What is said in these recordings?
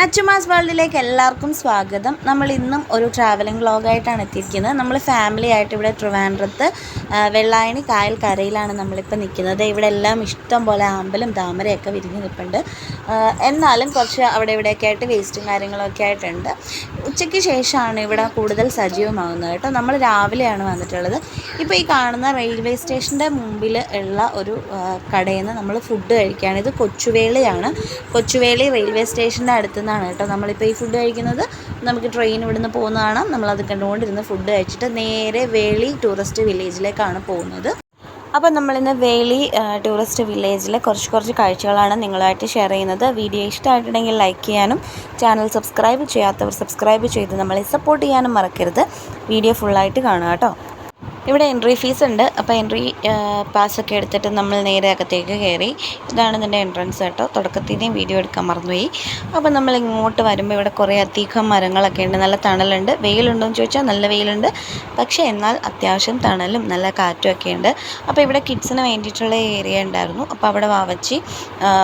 നച്ചുമാസ് വേൾഡിലേക്ക് എല്ലാവർക്കും സ്വാഗതം. നമ്മൾ ഇന്നും ഒരു ട്രാവലിംഗ് വ്ളോഗായിട്ടാണ് എത്തിയിരിക്കുന്നത്. നമ്മൾ ഫാമിലി ആയിട്ട് ഇവിടെ ട്രിവാൻഡ്രത്ത് വെള്ളായണി കായൽ കരയിലാണ് നമ്മളിപ്പോൾ നിൽക്കുന്നത് ഇവിടെ എല്ലാം ഇഷ്ടം പോലെ ആമ്പലും താമരയൊക്കെ വിരിഞ്ഞ് നിൽപ്പുണ്ട്. എന്നാലും കുറച്ച് അവിടെ ഇവിടെയൊക്കെ ആയിട്ട് വേസ്റ്റും കാര്യങ്ങളൊക്കെ ആയിട്ടുണ്ട്. ഉച്ചയ്ക്ക് ശേഷമാണ് ഇവിടെ കൂടുതൽ സജീവമാകുന്നത് കേട്ടോ. നമ്മൾ രാവിലെയാണ് വന്നിട്ടുള്ളത്. ഇപ്പോൾ ഈ കാണുന്ന റെയിൽവേ സ്റ്റേഷന്റെ മുമ്പിൽ ഉള്ള ഒരു കടയിൽ നിന്ന് നമ്മൾ ഫുഡ് കഴിക്കുകയാണ്. ഇത് കൊച്ചുവേളിയാണ്. കൊച്ചുവേളി റെയിൽവേ സ്റ്റേഷന്റെ അടുത്ത് നിന്നാണ് കേട്ടോ. നമ്മളിപ്പോൾ ഈ ഫുഡ് കഴിക്കുന്നത്. നമുക്ക് ട്രെയിൻ ഇവിടുന്ന് പോകുന്നതാണ്. നമ്മളത് കണ്ടുകൊണ്ടിരുന്ന് ഫുഡ് കഴിച്ചിട്ട് നേരെ വേളി ടൂറിസ്റ്റ് വില്ലേജിലേക്കാണ് പോകുന്നത്. അപ്പോൾ നമ്മളിന്ന് വേളി ടൂറിസ്റ്റ് വില്ലേജിലെ കുറച്ച് കുറച്ച് കാഴ്ചകളാണ് നിങ്ങളുമായിട്ട് ഷെയർ ചെയ്യുന്നത്. വീഡിയോ ഇഷ്ടമായിട്ടുണ്ടെങ്കിൽ ലൈക്ക് ചെയ്യാനും ചാനൽ സബ്സ്ക്രൈബ് ചെയ്യാത്തവർ സബ്സ്ക്രൈബ് ചെയ്ത് നമ്മളെ സപ്പോർട്ട് ചെയ്യാനും മറക്കരുത്. വീഡിയോ ഫുള്ളായിട്ട് കാണുക കേട്ടോ. ഇവിടെ എൻട്രി ഫീസ് ഉണ്ട്. അപ്പോൾ എൻട്രി പാസ്സൊക്കെ എടുത്തിട്ട് നമ്മൾ നേരെ അകത്തേക്ക് കയറി. ഇതാണ് ഇതിന്റെ എൻട്രൻസ് കേട്ടോ. തുടക്കത്തിന്റെയും വീഡിയോ എടുക്കാൻ മറന്നുപോയി. അപ്പോൾ നമ്മൾ ഇങ്ങോട്ട് വരുമ്പോൾ ഇവിടെ കുറേ അധികം മരങ്ങളൊക്കെ ഉണ്ട്. നല്ല തണലുണ്ട്. വെയിലുണ്ടോ എന്ന് ചോദിച്ചാൽ നല്ല വെയിലുണ്ട്. പക്ഷേ എന്നാൽ അത്യാവശ്യം തണലും നല്ല കാറ്റും ഒക്കെ ഉണ്ട്. അപ്പോൾ ഇവിടെ കിഡ്സിന് വേണ്ടിയിട്ടുള്ള ഏരിയ ഉണ്ടായിരുന്നു. അപ്പോൾ അവിടെ വാവച്ചി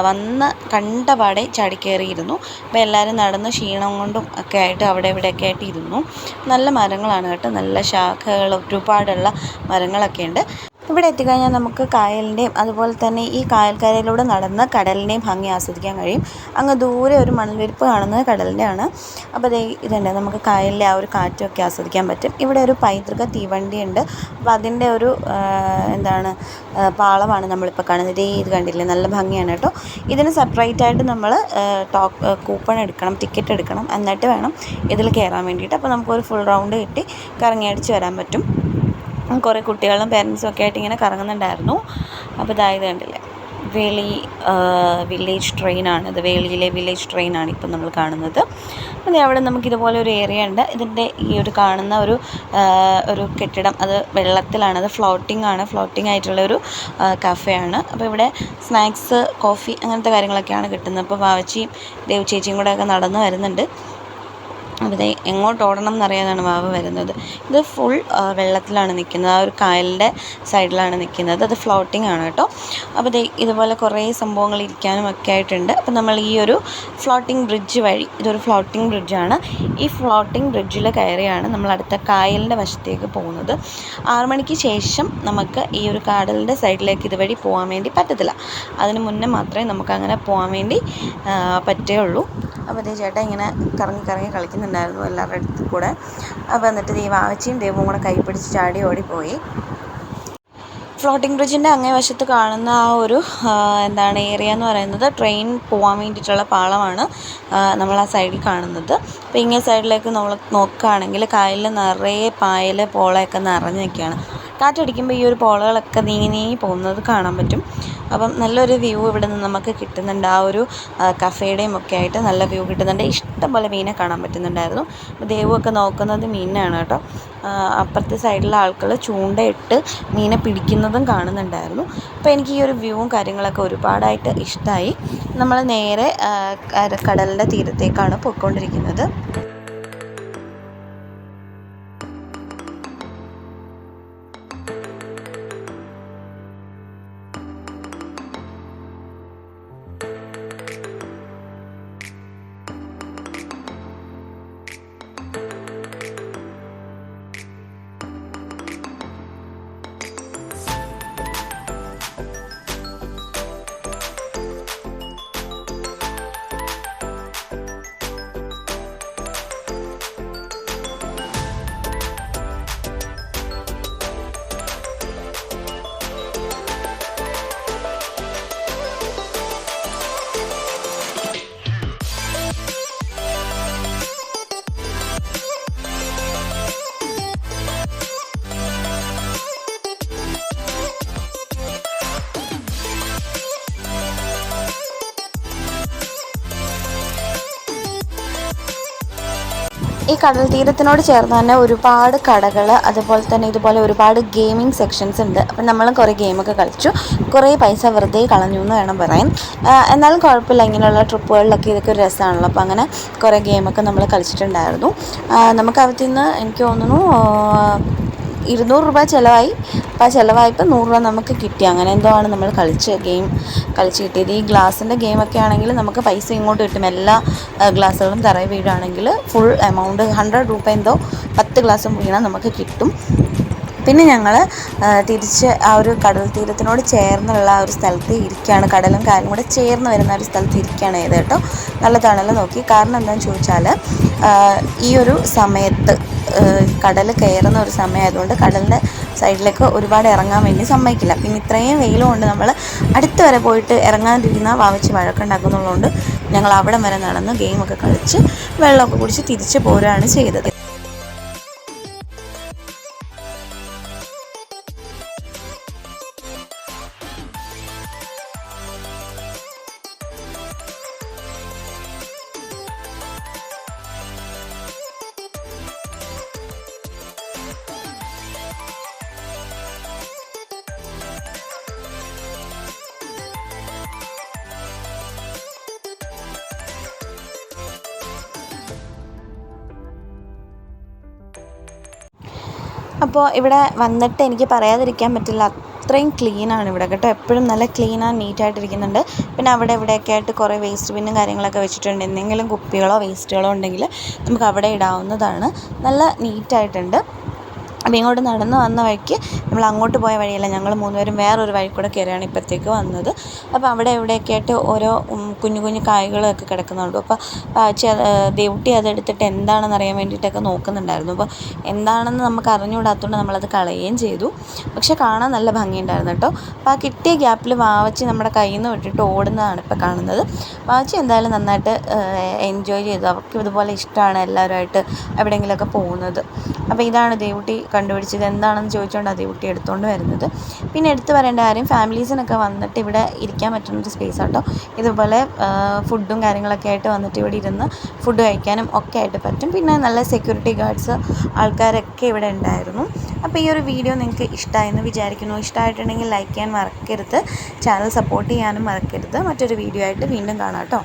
വന്ന് കണ്ടപാടെ ചാടിക്കയറിയിരുന്നു അപ്പോൾ എല്ലാവരും നടന്ന് ക്ഷീണം കൊണ്ടും ഒക്കെ ആയിട്ട് അവിടെ ഇവിടെയൊക്കെ ആയിട്ട് ഇരുന്നു. നല്ല മരങ്ങളാണ് കേട്ടോ. നല്ല ശാഖകൾ ഒരുപാടുള്ള മരങ്ങളൊക്കെ ഉണ്ട് ഇവിടെ എത്തിക്കഴിഞ്ഞാൽ നമുക്ക് കായലിന്റെയും അതുപോലെ തന്നെ ഈ കായൽക്കരയിലൂടെ നടന്ന് കടലിന്റെയും ഭംഗി ആസ്വദിക്കാൻ കഴിയും. അങ്ങ് ദൂരെ ഒരു മണൽവിരിപ്പ് കാണുന്നത് കടലിന്റെ ആണ് അപ്പോൾ അതേ ഇതുണ്ട്. നമുക്ക് കായലിലെ ആ ഒരു കാറ്റൊക്കെ ആസ്വദിക്കാൻ പറ്റും. ഇവിടെ ഒരു പൈതൃക തീവണ്ടി ഉണ്ട് അപ്പോൾ അതിന്റെ ഒരു എന്താണ് പാളമാണ് നമ്മളിപ്പോൾ കാണുന്നത്. ഇത് കണ്ടില്ലേ? നല്ല ഭംഗിയാണ് കേട്ടോ. ഇതിന് സെപ്പറേറ്റ് ആയിട്ട് നമ്മൾ ടോക്ക് കൂപ്പൺ എടുക്കണം ടിക്കറ്റ് എടുക്കണം. എന്നിട്ട് വേണം ഇതിൽ കയറാൻ വേണ്ടിയിട്ട്. അപ്പോൾ നമുക്കൊരു ഫുൾ റൗണ്ട് കിട്ടി. കറങ്ങി അടിച്ച് വരാൻ പറ്റും. കുറേ കുട്ടികളും പേരൻസും ഒക്കെ ആയിട്ട് ഇങ്ങനെ കറങ്ങുന്നുണ്ടായിരുന്നു. അപ്പോൾ ഇതായത് കണ്ടില്ലേ? വേളി വില്ലേജ് ട്രെയിനാണ് ഇത് വേളിയിലെ വില്ലേജ് ട്രെയിനാണ് ഇപ്പം നമ്മൾ കാണുന്നത്. അതെ അവിടെ നമുക്ക് ഇതുപോലെ ഒരു ഏരിയ ഉണ്ട്. ഇതിന്റെ ഈ ഒരു കാണുന്ന ഒരു ഒരു കെട്ടിടം അത് വെള്ളത്തിലാണ്. അത് ഫ്ലോട്ടിംഗ് ആണ്. ഫ്ലോട്ടിംഗ് ആയിട്ടുള്ള ഒരു കഫേയാണ് അപ്പോൾ ഇവിടെ സ്നാക്സ് കോഫി അങ്ങനത്തെ കാര്യങ്ങളൊക്കെയാണ് കിട്ടുന്നത്. അപ്പോൾ വാവച്ചിയും ദേവ് ചേച്ചിയും കൂടെ ഒക്കെ നടന്നു വരുന്നുണ്ട്. ദേ എങ്ങോട്ട് ഓടണം എന്നറിയാനാണ് വാവ് വരുന്നത്. ഇത് ഫുൾ വെള്ളത്തിലാണ് നിൽക്കുന്നത്. ആ ഒരു കായലിന്റെ സൈഡിലാണ് നിൽക്കുന്നത്. അത് ഫ്ലോട്ടിംഗ് ആണ് കേട്ടോ. അപ്പോൾ ദേ ഇതുപോലെ കുറേ സംഭവങ്ങൾ ഇരിക്കാനും ഒക്കെ ആയിട്ടുണ്ട്. അപ്പോൾ നമ്മൾ ഈ ഒരു ഫ്ലോട്ടിംഗ് ബ്രിഡ്ജ് വഴി ഇതൊരു ഫ്ലോട്ടിംഗ് ബ്രിഡ്ജാണ് ഈ ഫ്ലോട്ടിംഗ് ബ്രിഡ്ജിൽ കയറിയാണ് നമ്മൾ അടുത്ത കായലിന്റെ വശത്തേക്ക് പോകുന്നത്. ആറു മണിക്ക് ശേഷം നമുക്ക് ഈ ഒരു കാടലിന്റെ സൈഡിലേക്ക് ഇതുവഴി പോകാൻ വേണ്ടി പറ്റത്തില്ല. അതിന് മുന്നേ മാത്രമേ നമുക്ക് അങ്ങനെ പോകാൻ വേണ്ടി പറ്റുകയുള്ളൂ. അപ്പോൾ ദേ ചേട്ടൻ ഇങ്ങനെ കറങ്ങി കറങ്ങി കളിക്കുന്നുണ്ടായിരുന്നു എല്ലാവരുടെ അടുത്ത് കൂടെ. അപ്പോൾ എന്നിട്ട് ദേ വാവച്ചിയും ദേവും കൂടെ കൈ പിടിച്ച് ചാടി ഓടിപ്പോയി. ഫ്ലോട്ടിംഗ് ബ്രിഡ്ജിന്റെ അങ്ങേ വശത്ത് കാണുന്ന ആ ഒരു എന്താണ് ഏരിയ എന്ന് പറയുന്നത് ട്രെയിൻ പോകാൻ വേണ്ടിയിട്ടുള്ള പാളമാണ് നമ്മൾ ആ സൈഡിൽ കാണുന്നത്. അപ്പോൾ ഇങ്ങനെ സൈഡിലേക്ക് നമ്മൾ നോക്കുകയാണെങ്കിൽ കായലിൽ നിറയെ പായൽ പോളയൊക്കെ നിറഞ്ഞു നിൽക്കുകയാണ്. കാറ്റടിക്കുമ്പോൾ ഈ ഒരു പോളകളൊക്കെ നീങ്ങി നീങ്ങി പോകുന്നത് കാണാൻ പറ്റും. അപ്പം നല്ലൊരു വ്യൂ ഇവിടെ നിന്ന് നമുക്ക് കിട്ടുന്നുണ്ട്. ആ ഒരു കഫേയുടെയും ഒക്കെ ആയിട്ട് നല്ല വ്യൂ കിട്ടുന്നുണ്ട്. ഇഷ്ടംപോലെ മീനെ കാണാൻ പറ്റുന്നുണ്ടായിരുന്നു. അപ്പോൾ ദേവുമൊക്കെ നോക്കുന്നത് മീനാണ് കേട്ടോ. അപ്പുറത്തെ സൈഡിലെ ആൾക്കൾ ചൂണ്ടയിട്ട് മീനെ പിടിക്കുന്നതും കാണുന്നുണ്ടായിരുന്നു. അപ്പോൾ എനിക്ക് ഈ ഒരു വ്യൂവും കാര്യങ്ങളൊക്കെ ഒരുപാടായിട്ട് ഇഷ്ടമായി നമ്മൾ നേരെ കടലിന്റെ തീരത്തേക്കാണ് പോയിക്കൊണ്ടിരിക്കുന്നത്. ഈ കടൽ തീരത്തിനോട് ചേർന്ന് തന്നെ ഒരുപാട് കടകൾ അതുപോലെ തന്നെ ഇതുപോലെ ഒരുപാട് ഗെയിമിംഗ് സെക്ഷൻസ് ഉണ്ട്. അപ്പം നമ്മൾ കുറേ ഗെയിമൊക്കെ കളിച്ചു. കുറേ പൈസ വെറുതെ കളഞ്ഞു എന്ന് വേണം പറയാൻ. എന്നാലും കുഴപ്പമില്ല. ഇങ്ങനെയുള്ള ട്രിപ്പുകളിലൊക്കെ ഇതൊക്കെ ഒരു രസമാണല്ലോ. അപ്പോൾ അങ്ങനെ കുറേ ഗെയിമൊക്കെ നമ്മൾ കളിച്ചിട്ടുണ്ടായിരുന്നു. നമുക്ക് അകത്തു നിന്ന് എനിക്ക് തോന്നുന്നു ഇരുന്നൂറ് രൂപ ചിലവായി. അപ്പോൾ ആ ചിലവായപ്പോൾ നൂറ് രൂപ നമുക്ക് കിട്ടി. അങ്ങനെ എന്തോ ആണ് നമ്മൾ കളിച്ച് ഗെയിം കളിച്ച് കിട്ടിയത്. ഈ ഗ്ലാസിന്റെ ഗെയിമൊക്കെ ആണെങ്കിൽ നമുക്ക് പൈസ ഇങ്ങോട്ട് കിട്ടും. എല്ലാ ഗ്ലാസ്സുകളും തറയിൽ വീഴുകയാണെങ്കിൽ ഫുൾ എമൗണ്ട് ഹൺഡ്രഡ് രൂപ എന്തോ പത്ത് ഗ്ലാസ്സും വീണാൽ നമുക്ക് കിട്ടും. പിന്നെ ഞങ്ങൾ തിരിച്ച് ആ ഒരു കടൽ തീരത്തിനോട് ചേർന്നുള്ള ആ ഒരു സ്ഥലത്ത് ഇരിക്കുകയാണ് കടലും കായലും കൂടെ ചേർന്ന് വരുന്ന ഒരു സ്ഥലത്ത് ഇരിക്കുകയാണ് ചെയ്തത് കേട്ടോ. നല്ല തണൽ നോക്കി. കാരണം എന്താണെന്ന് ചോദിച്ചാൽ ഈ ഒരു സമയത്ത് കടൽ കയറുന്ന ഒരു സമയമായതുകൊണ്ട് കടലിന്റെ സൈഡിലേക്ക് ഒരുപാട് ഇറങ്ങാൻ വേണ്ടി സമ്മതിക്കില്ല. പിന്നെ ഇത്രയും വെയിലും കൊണ്ട് നമ്മൾ അടുത്ത് വരെ പോയിട്ട് ഇറങ്ങാതിരുന്ന വാവിച്ച് വഴക്കുണ്ടാക്കുന്നുള്ളതുകൊണ്ട് ഞങ്ങൾ അവിടെ വരെ നടന്ന് ഗെയിമൊക്കെ കളിച്ച് വെള്ളമൊക്കെ കുടിച്ച് തിരിച്ച് പോരുകയാണ് ചെയ്തത്. അപ്പോൾ ഇവിടെ വന്നിട്ട് എനിക്ക് പറയാതിരിക്കാൻ പറ്റില്ല. അത്രയും ക്ലീനാണ് ഇവിടെ കേട്ടോ. എപ്പോഴും നല്ല ക്ലീൻ ആൻഡ് നീറ്റായിട്ടിരിക്കുന്നുണ്ട് പിന്നെ അവിടെ ഇവിടെയൊക്കെ ആയിട്ട് കുറേ വേസ്റ്റ് ബിന്നും കാര്യങ്ങളൊക്കെ വെച്ചിട്ടുണ്ട്. എന്തെങ്കിലും കുപ്പികളോ വേസ്റ്റുകളോ ഉണ്ടെങ്കിൽ നമുക്ക് അവിടെ ഇടാവുന്നതാണ്. നല്ല നീറ്റായിട്ടുണ്ട് അപ്പോൾ ഇങ്ങോട്ട് നടന്ന് വന്ന വഴിക്ക് നമ്മൾ അങ്ങോട്ട് പോയ വഴിയല്ല ഞങ്ങൾ മൂന്നുപേരും വേറൊരു വഴി കൂടെ കയറിയാണ് ഇപ്പോഴത്തേക്ക് വന്നത്. അപ്പോൾ അവിടെ ഇവിടെയൊക്കെ ആയിട്ട് ഓരോ കുഞ്ഞു കുഞ്ഞു കായ്കളൊക്കെ കിടക്കുന്നുണ്ട്. അപ്പോൾ ദേവുട്ടി അതെടുത്തിട്ട് എന്താണെന്ന് അറിയാൻ വേണ്ടിയിട്ടൊക്കെ നോക്കുന്നുണ്ടായിരുന്നു. അപ്പോൾ എന്താണെന്ന് നമുക്ക് അറിഞ്ഞുകൂടാത്തതുകൊണ്ട് നമ്മളത് കളയുകയും ചെയ്തു. പക്ഷെ കാണാൻ നല്ല ഭംഗിയുണ്ടായിരുന്നു കേട്ടോ. അപ്പോൾ ആ കിട്ടിയ ഗ്യാപ്പിൽ വാവച്ചി നമ്മുടെ കയ്യിൽ നിന്ന് വിട്ടിട്ട് ഓടുന്നതാണ് ഇപ്പോൾ കാണുന്നത്. വാവച്ചി എന്തായാലും നന്നായിട്ട് എൻജോയ് ചെയ്തു. അവർക്ക് ഇതുപോലെ ഇഷ്ടമാണ് എല്ലാവരുമായിട്ട് എവിടെയെങ്കിലുമൊക്കെ പോകുന്നത്. അപ്പോൾ ഇതാണ് ദേവുട്ടി കണ്ടുപിടിച്ചത് എന്താണെന്ന് ചോദിച്ചുകൊണ്ട് അതേ കുട്ടി എടുത്തുകൊണ്ട് വരുന്നത്. പിന്നെ എടുത്തു പറയേണ്ട കാര്യം ഫാമിലീസിനൊക്കെ വന്നിട്ട് ഇവിടെ ഇരിക്കാൻ പറ്റുന്നൊരു സ്പേസ് ആട്ടോ. ഇതുപോലെ ഫുഡും കാര്യങ്ങളൊക്കെ ആയിട്ട് വന്നിട്ട് ഇവിടെ ഇരുന്ന് ഫുഡ് കഴിക്കാനും ഒക്കെ ആയിട്ട് പറ്റും. പിന്നെ നല്ല സെക്യൂരിറ്റി ഗാർഡ്സ് ആൾക്കാരൊക്കെ ഇവിടെ ഉണ്ടായിരുന്നു. അപ്പോൾ ഈ ഒരു വീഡിയോ നിങ്ങൾക്ക് ഇഷ്ടമായെന്ന് വിചാരിക്കുന്നു. ഇഷ്ടമായിട്ടുണ്ടെങ്കിൽ ലൈക്ക് ചെയ്യാൻ മറക്കരുത്. ചാനൽ സപ്പോർട്ട് ചെയ്യാനും മറക്കരുത്. മറ്റൊരു വീഡിയോ ആയിട്ട് വീണ്ടും കാണാം കേട്ടോ.